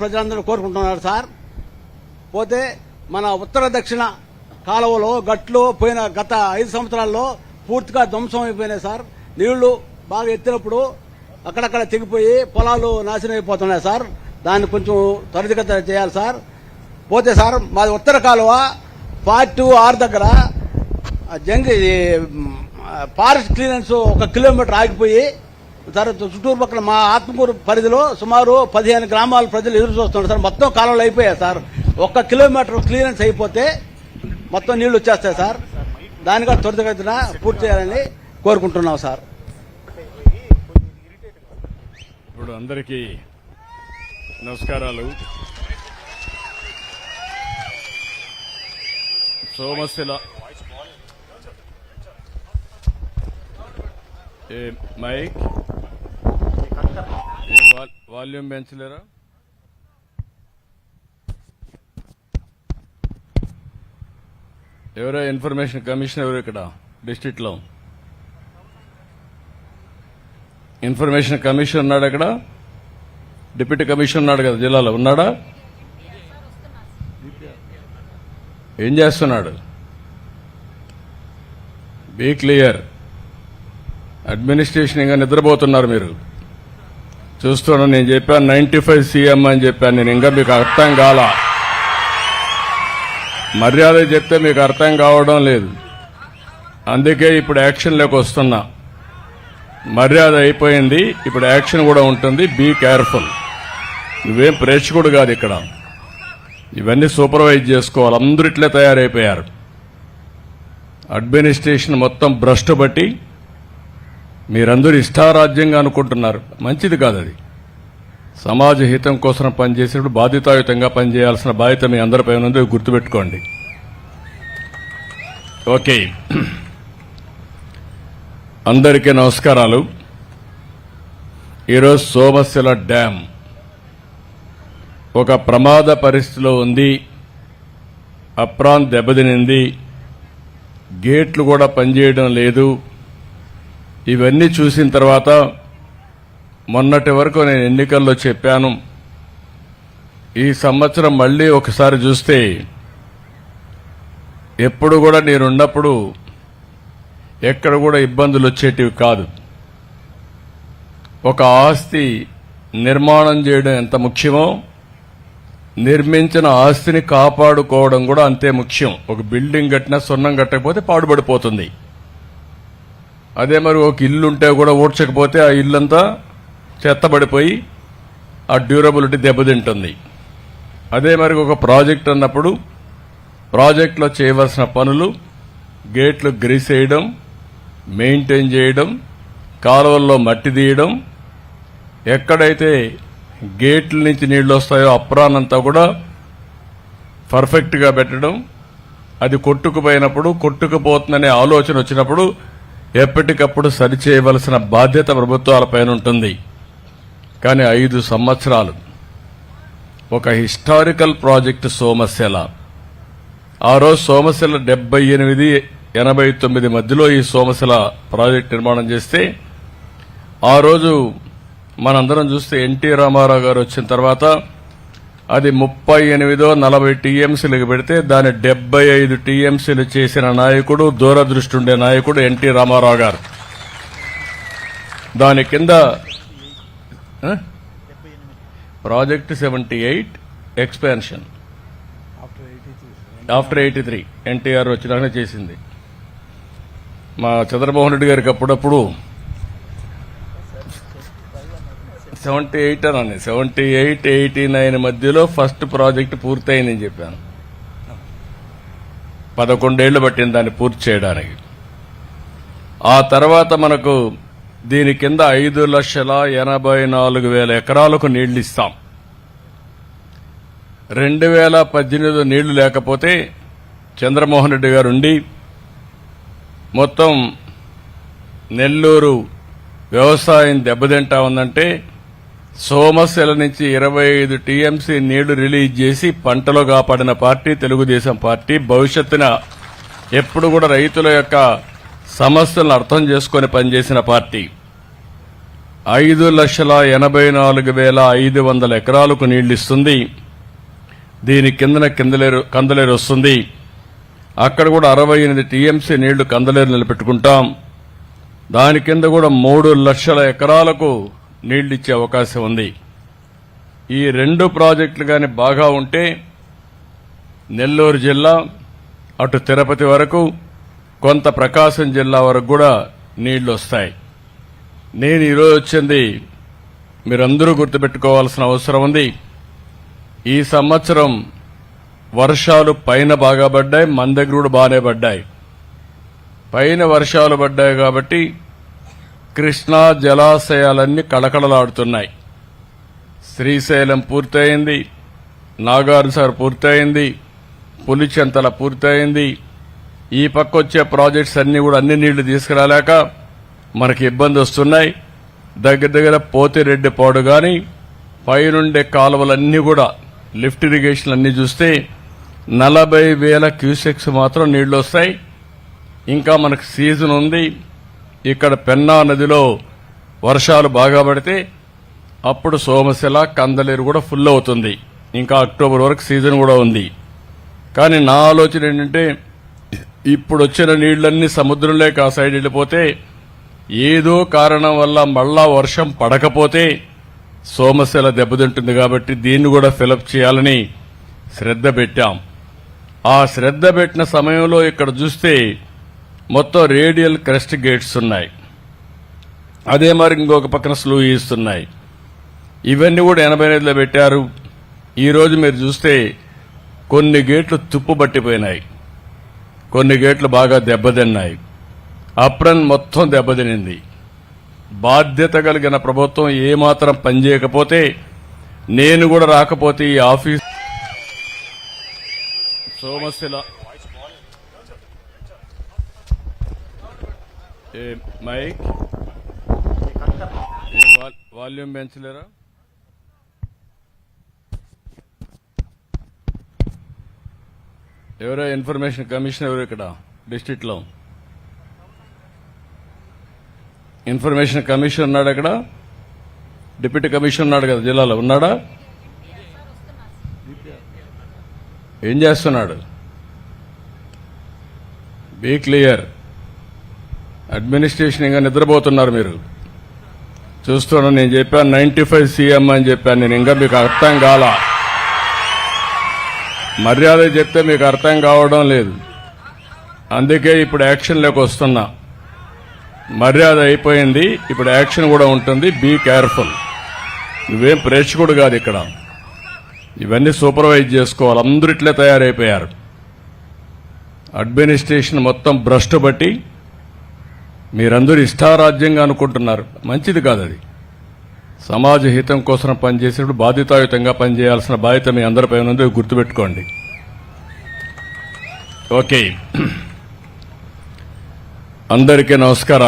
ప్రజలందరూ కోరుకుంటున్నారు సార్. పోతే మన ఉత్తర దక్షిణ కాలువలో గట్లు పోయిన గత ఐదు సంవత్సరాల్లో పూర్తిగా ధ్వంసం అయిపోయినాయి సార్. నీళ్ళు బాగా ఎత్తినప్పుడు అక్కడక్కడ తెగిపోయి పొలాలు నాశనం అయిపోతున్నాయి సార్. దాన్ని కొంచెం త్వరితగత చేయాలి సార్. పోతే సార్ మాది ఉత్తర కాలువ పార్ట్ ఆరు దగ్గర ఆ జంగి ఫారెస్ట్ క్లియరెన్స్ ఒక కిలోమీటర్ ఆగిపోయి తర్వాత చుట్టూరు పక్కన మా ఆత్మకూరు పరిధిలో సుమారు పదిహేను గ్రామాల ప్రజలు ఎదురు చూస్తున్నారు సార్. మొత్తం కాలంలో అయిపోయాయి సార్. ఒక్క కిలోమీటర్ క్లియరెన్స్ అయిపోతే మొత్తం నీళ్ళు వచ్చేస్తాయి సార్. దానిగా త్వరితగతిన పూర్తి చేయాలని కోరుకుంటున్నాం సార్. ఇప్పుడు అందరికీ నమస్కారాలు. సోమశిల. ఏ మైక్. వాల్యూమ్ పెంచలేరా? ఎవరో ఇన్ఫర్మేషన్ కమిషన్ ఎవరు ఇక్కడ డిస్ట్రిక్ట్లో ఇన్ఫర్మేషన్ కమిషన్ ఉన్నాడు అక్కడ? డిప్యూటీ కమిషన్ ఉన్నాడు కదా జిల్లాలో. ఉన్నాడా? ఏం చేస్తున్నాడు? Be clear. అడ్మినిస్ట్రేషన్ ఇంకా నిద్రపోతున్నారు మీరు. చూస్తున్నాను నేను చెప్పాను నైన్టీ ఫైవ్ సీఎం అని చెప్పాను. నేను ఇంకా మీకు అర్థం కాల. మర్యాద చెప్తే మీకు అర్థం కావడం లేదు. అందుకే ఇప్పుడు యాక్షన్లోకి వస్తున్నా. మర్యాద అయిపోయింది. ఇప్పుడు యాక్షన్ కూడా ఉంటుంది. Be careful. నువ్వేం ప్రేక్షకుడు కాదు ఇక్కడ. ఇవన్నీ సూపర్వైజ్ చేసుకోవాలి. అందరూ ఇట్లే తయారైపోయారు. అడ్మినిస్ట్రేషన్ మొత్తం భ్రష్టు బట్టి మీరందరూ ఇష్టారాజ్యంగా అనుకుంటున్నారు. మంచిది కాదు అది సమాజ హితం కోసం పనిచేసినప్పుడు బాధ్యతాయుతంగా పనిచేయాల్సిన బాధ్యత మీ అందరిపై ఉన్నది గుర్తుపెట్టుకోండి. ఓకే. అందరికీ నమస్కారాలు. ఈరోజు సోమశిల డ్యామ్ ఒక ప్రమాద పరిస్థితిలో ఉంది. అప్రాన్ దెబ్బతినింది. గేట్లు కూడా పనిచేయడం లేదు. ఇవన్నీ చూసిన తర్వాత మొన్నటి వరకు నేను ఎన్నికల్లో చెప్పాను. ఈ సంవత్సరం మళ్ళీ ఒకసారి చూస్తే ఎప్పుడు కూడా నేనున్నప్పుడు ఎక్కడ కూడా ఇబ్బందులు వచ్చేటివి కాదు. ఒక ఆస్తి నిర్మాణం చేయడం ఎంత ముఖ్యమో నిర్మించిన ఆస్తిని కాపాడుకోవడం కూడా అంతే ముఖ్యం. ఒక బిల్డింగ్ కట్టినా సున్నం కట్టకపోతే పాడుపడిపోతుంది అదే మరి ఒక ఇల్లు ఉంటే కూడా ఊడ్చకపోతే ఆ ఇల్లంతా చెత్తబడిపోయి ఆ డ్యూరబిలిటీ దెబ్బతింటుంది. అదే మరి ఒక ప్రాజెక్ట్ అన్నప్పుడు ప్రాజెక్ట్లో చేయవలసిన పనులు గేట్లు గ్రీస్ వేయడం మెయింటైన్ చేయడం కాలువల్లో మట్టి తీయడం ఎక్కడైతే గేట్ల నుంచి నీళ్ళు వస్తాయో అప్రానంతా కూడా పర్ఫెక్ట్గా పెట్టడం అది కొట్టుకుపోయినప్పుడు కొట్టుకుపోతుందనే ఆలోచన వచ్చినప్పుడు ఎప్పటికప్పుడు సరిచేయవలసిన బాధ్యత ప్రభుత్వాలపైన ఉంటుంది. కానీ ఐదు సంవత్సరాలు. ఒక హిస్టారికల్ ప్రాజెక్టు సోమశిల. ఆ రోజు సోమశిల డెబ్బై ఎనిమిది ఎనభై తొమ్మిది మధ్యలో ఈ సోమశిల ప్రాజెక్ట్ నిర్మాణం చేస్తే ఆ రోజు మనందరం చూస్తే ఎన్టీ రామారావు గారు వచ్చిన తర్వాత అది ముప్పై ఎనిమిదో నలభై టీఎంసీలకు పెడితే దాని డెబ్బై ఐదు టీఎంసీలు చేసిన నాయకుడు దూరదృష్టి ఉండే నాయకుడు ఎన్టీ రామారావు గారు. దాని కింద project seventy eight expansion. After eighty three NTR వచ్చినాకనే చేసింది. మా చంద్రమోహన్ రెడ్డి గారికి అప్పుడప్పుడు సెవెంటీ ఎయిట్ అని సెవెంటీ ఎయిట్ ఎయిటీ నైన్ మధ్యలో ఫస్ట్ ప్రాజెక్ట్ పూర్తయిందని చెప్పాను. పదకొండేళ్ళు పట్టింది దాన్ని పూర్తి చేయడానికి. ఆ తర్వాత మనకు దీని కింద ఐదు లక్షల ఎనభై నాలుగు వేల ఎకరాలకు నీళ్ళు ఇస్తాం. రెండు వేల పద్దెనిమిది నీళ్ళు లేకపోతే చంద్రమోహన్ రెడ్డి గారు ఉండి మొత్తం నెల్లూరు వ్యవసాయం దెబ్బతింటా ఉందంటే సోమశిల నుంచి ఇరవై ఐదు టీఎంసీ నీళ్ళు రిలీజ్ చేసి పంటలో కాపాడిన పార్టీ తెలుగుదేశం పార్టీ భవిష్యత్తున ఎప్పుడు కూడా రైతుల యొక్క సమస్యలను అర్థం చేసుకొని పనిచేసిన పార్టీ. ఐదు లక్షల ఎనభై నాలుగు వేల ఐదు వందల ఎకరాలకు నీళ్ళిస్తుంది దీని కిందన కిందలేరు కందలేరు వస్తుంది. అక్కడ కూడా అరవై ఎనిమిది టీఎంసీ నీళ్ళు కందలేరు నిలబెట్టుకుంటాం. దాని కింద కూడా మూడు లక్షల ఎకరాలకు నీళ్ళిచ్చే అవకాశం ఉంది. ఈ రెండు ప్రాజెక్టులు కానీ బాగా ఉంటే నెల్లూరు జిల్లా అటు తిరుపతి వరకు కొంత ప్రకాశం జిల్లా వరకు కూడా నీళ్ళు వస్తాయి. నేను ఈరోజు వచ్చింది మీరందరూ గుర్తుపెట్టుకోవాల్సిన అవసరం ఉంది. ఈ సంవత్సరం వర్షాలు పైన బాగా పడ్డాయి మన దగ్గర కూడా బాగానే పడ్డాయి. పైన వర్షాలు పడ్డాయి కాబట్టి కృష్ణా జలాశయాలన్నీ కళకళలాడుతున్నాయి. శ్రీశైలం పూర్తయింది. నాగార్జున పూర్తయింది. పులిచెంతల పూర్తయింది. ఈ పక్క వచ్చే ప్రాజెక్ట్స్ అన్నీ కూడా అన్ని నీళ్ళు తీసుకురాలేక మనకి ఇబ్బంది వస్తున్నాయి. దగ్గర దగ్గర పోతిరెడ్డి పాడు కానీ పైనుండే కాలువలన్నీ కూడా లిఫ్ట్ ఇరిగేషన్ అన్నీ చూస్తే నలభై వేల క్యూసెక్స్ మాత్రం నీళ్ళు వస్తాయి. ఇంకా మనకు సీజన్ ఉంది. ఇక్కడ పెన్నా నదిలో వర్షాలు బాగా పడితే అప్పుడు సోమశిల కందలేరు కూడా ఫుల్ అవుతుంది. ఇంకా అక్టోబర్ వరకు సీజన్ కూడా ఉంది. కానీ నా ఆలోచన ఏంటంటే ఇప్పుడు వచ్చిన నీళ్ళన్నీ సముద్రంలోకి ఆ సైడ్ వెళ్ళిపోతే ఏదో కారణం వల్ల మళ్ళా వర్షం పడకపోతే సోమశిల దెబ్బతింటుంది కాబట్టి దీన్ని కూడా ఫిలప్ చేయాలని శ్రద్ధ పెట్టాం. ఆ శ్రద్ధ పెట్టిన సమయంలో ఇక్కడ చూస్తే మొత్తం రేడియల్ క్రెస్ట్ గేట్స్ ఉన్నాయి. అదే మరి ఇంకొక పక్కన స్లూ ఇస్తున్నాయి ఇవన్నీ కూడా ఎనభై ఎనిమిదిలో పెట్టారు. ఈరోజు మీరు చూస్తే కొన్ని గేట్లు తుప్పు పట్టిపోయినాయి. కొన్ని గేట్లు బాగా దెబ్బతిన్నాయి. అప్రన్ మొత్తం దెబ్బతినింది. బాధ్యత కలిగిన ప్రభుత్వం ఏమాత్రం పనిచేయకపోతే నేను కూడా రాకపోతే ఈ ఆఫీస్ సోమశిల ఏ మైక్? ఏ వాల్- వాల్యూమ్ పెంచలేరా? ఎవరో ఇన్ఫర్మేషన్ కమిషన్ ఎవరు ఇక్కడ డిస్ట్రిక్ట్లో. ఇన్ఫర్మేషన్ కమిషన్ ఉన్నాడు అక్కడ డిప్యూటీ కమిషన్ ఉన్నాడు కదా జిల్లాలో ఉన్నాడా? ఏం చేస్తున్నాడు? Be clear. అడ్మినిస్ట్రేషన్ ఇంకా నిద్రపోతున్నారు మీరు. చూస్తున్నాను నేను చెప్పాను నైన్టీ ఫైవ్ సీఎం అని చెప్పాను. నేను ఇంకా మీకు అర్థం కాలా. మర్యాద చెప్తే మీకు అర్థం కావడం లేదు. అందుకే ఇప్పుడు యాక్షన్లోకి వస్తున్నా. మర్యాద అయిపోయింది ఇప్పుడు యాక్షన్ కూడా ఉంటుంది. Be careful. నువ్వేం ప్రేక్షకుడు కాదు ఇక్కడ. ఇవన్నీ సూపర్వైజ్ చేసుకోవాలి. అందరిట్లే తయారైపోయారు. అడ్మినిస్ట్రేషన్ మొత్తం భ్రష్టు బట్టి మీరందరూ ఇష్టారాజ్యంగా అనుకుంటున్నారు. మంచిది కాదు అది సమాజ హితం కోసం పనిచేసినప్పుడు బాధ్యతాయుతంగా పనిచేయాల్సిన బాధ్యత మీ అందరిపై ఉన్నది గుర్తుపెట్టుకోండి. ఓకే. అందరికీ నమస్కారాలు.